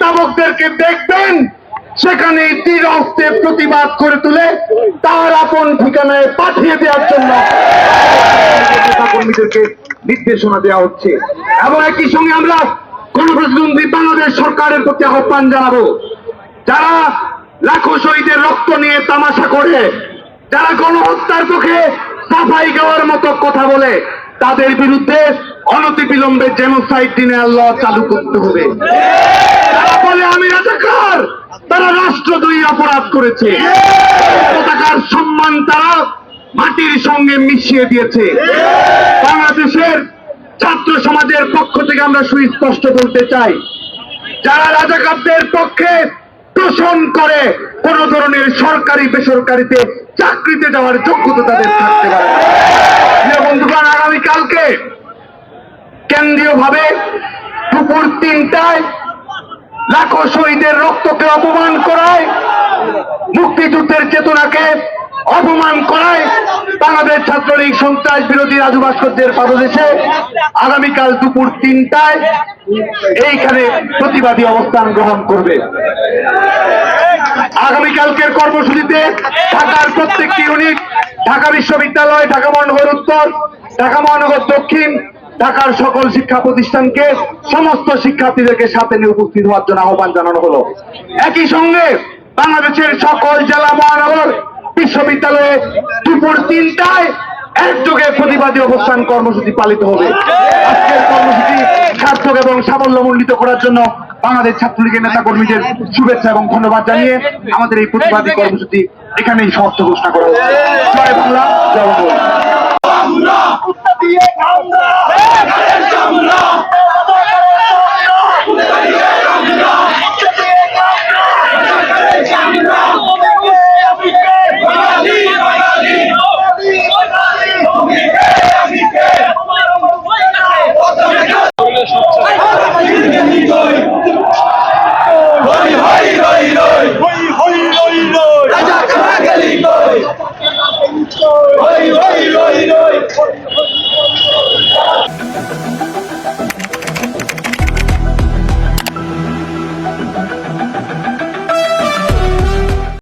তাবকদেরকে দেখবেন, সেখানে তীর প্রতিবাদ করে তুলে তার আপন ঠিকানায় পাঠিয়ে দেওয়ার জন্য কর্মীদেরকে নির্দেশনা দেওয়া হচ্ছে। এবং একই সঙ্গে আমরা গণপ্রতিদ্বন্দ্বী বাংলাদেশ সরকারের প্রতি আহ্বান জানাব। যারা লাখো শহীদের রক্ত নিয়ে তামাশা করে, যারা গণহত্যার পক্ষে সাফাই গাওয়ার মতো কথা বলে, তাদের বিরুদ্ধে অনতিবিলম্বে জেনোসাইড দিনে আল্লাহ চালু করতে হবে। বলে আমি রাজাকার। তারা রাষ্ট্রদ্রোহী অপরাধ করেছে। পতাকার সম্মান তারা মাটির সঙ্গে মিশিয়ে দিয়েছে। বাংলাদেশের ছাত্র সমাজের পক্ষ থেকে আমরা সুস্পষ্ট বলতে চাই, যারা রাজাকারদের পক্ষে তোষণ করে, কোন ধরনের সরকারি, বেসরকারিতে চাকরিতে যাওয়ার যোগ্যতা তাদের থাকতে পারে। বন্ধুগণ, আগামীকালকে কেন্দ্রীয় ভাবে দুপুর তিনটায় লাখো শহীদের রক্তকে অপমান করায়, মুক্তিযুদ্ধের চেতনাকে অপমান করায় বাংলাদেশ ছাত্রলীগ সন্ত্রাস বিরোধী রাজু ভাস্কর্যের পাদদেশে আগামীকাল দুপুর তিনটায় এইখানে প্রতিবাদী অবস্থান গ্রহণ করবে। আগামীকালকের কর্মসূচিতে ঢাকার প্রত্যেকটি ইউনিট, ঢাকা বিশ্ববিদ্যালয়, ঢাকা মহানগর উত্তর, ঢাকা মহানগর দক্ষিণ ঢাকার সকল শিক্ষা প্রতিষ্ঠানকে, সমস্ত শিক্ষার্থীদেরকে সাথে নিয়ে উপস্থিত হওয়ার জন্য আহ্বান জানানো হলো। একই সঙ্গে বাংলাদেশের সকল জেলা মহানগর বিশ্ববিদ্যালয়ে দুপুর তিনটায় একযোগে প্রতিবাদী অবস্থান কর্মসূচি পালিত হবে। আজকের কর্মসূচি সার্থক এবং সাফল্যমণ্ডিত করার জন্য বাংলাদেশ ছাত্রলীগের নেতা কর্মীদের শুভেচ্ছা এবং ধন্যবাদ জানিয়ে আমাদের এই প্রতিবাদী কর্মসূচি এখানেই সমাপ্ত ঘোষণা করা হচ্ছে জয় বাংলা। জয় সচ্ছল